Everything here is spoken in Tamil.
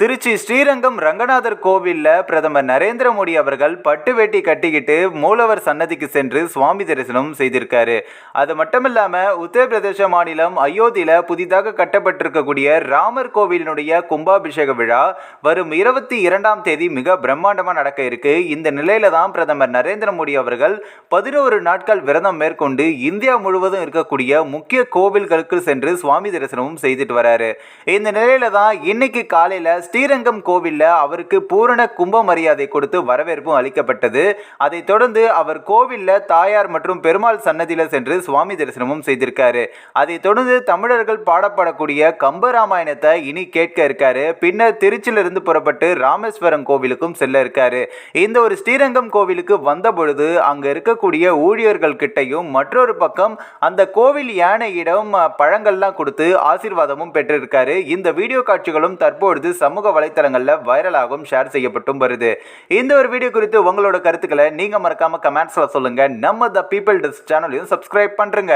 திருச்சி ஸ்ரீரங்கம் ரங்கநாதர் கோவிலில் பிரதமர் நரேந்திர மோடி அவர்கள் பட்டு வேட்டி கட்டிக்கிட்டு மூலவர் சன்னதிக்கு சென்று சுவாமி தரிசனம் செய்திருக்காரு. அது மட்டும் இல்லாம உத்தரப்பிரதேச மாநிலம் அயோத்தியில் புதிதாக கட்டப்பட்டிருக்கக்கூடிய ராமர் கோவிலினுடைய கும்பாபிஷேக விழா வரும் இருபத்தி இரண்டாம் தேதி மிக பிரம்மாண்டமாக நடக்க இருக்கு. இந்த நிலையில தான் பிரதமர் நரேந்திர மோடி அவர்கள் பதினோரு நாட்கள் விரதம் மேற்கொண்டு இந்தியா முழுவதும் இருக்கக்கூடிய முக்கிய கோவில்களுக்கு சென்று சுவாமி தரிசனமும் செய்துட்டு வராரு. இந்த நிலையில தான் இன்னைக்கு காலையில் ஸ்ரீரங்கம் கோவிலில் அவருக்கு பூரண கும்ப மரியாதை கொடுத்து வரவேற்பும் அளிக்கப்பட்டது. அதைத் தொடர்ந்து அவர் கோவிலில் தாயார் மற்றும் பெருமாள் சன்னதியில் சென்று சுவாமி தரிசனமும் செய்திருக்காரு. அதைத் தொடர்ந்து தமிழர்கள் பாடப்படக்கூடிய கம்பராமாயணத்தை இனி கேட்க இருக்காரு. பின்னர் திருச்சியிலிருந்து புறப்பட்டு ராமேஸ்வரம் கோவிலுக்கும் செல்ல இருக்காரு. இந்த ஒரு ஸ்ரீரங்கம் கோவிலுக்கு வந்த பொழுது அங்கே இருக்கக்கூடிய ஊழியர்கள் கிட்டையும் மற்றொரு பக்கம் அந்த கோவில் யானையிடம் பழங்கள்லாம் கொடுத்து ஆசீர்வாதமும் பெற்றிருக்காரு. இந்த வீடியோ காட்சிகளும் தற்பொழுது சமூக வலைத்தளங்களில் வைரலாகவும் ஷேர் செய்யப்பட்டும் வருது. இந்த ஒரு வீடியோ குறித்து உங்களோட கருத்துக்களை நீங்க மறக்காம கமெண்ட்ஸில் சொல்லுங்க. நம்ம த பீப்பிள் டிஸ் சேனலையும் சப்ஸ்கிரைப் பண்றேங்க.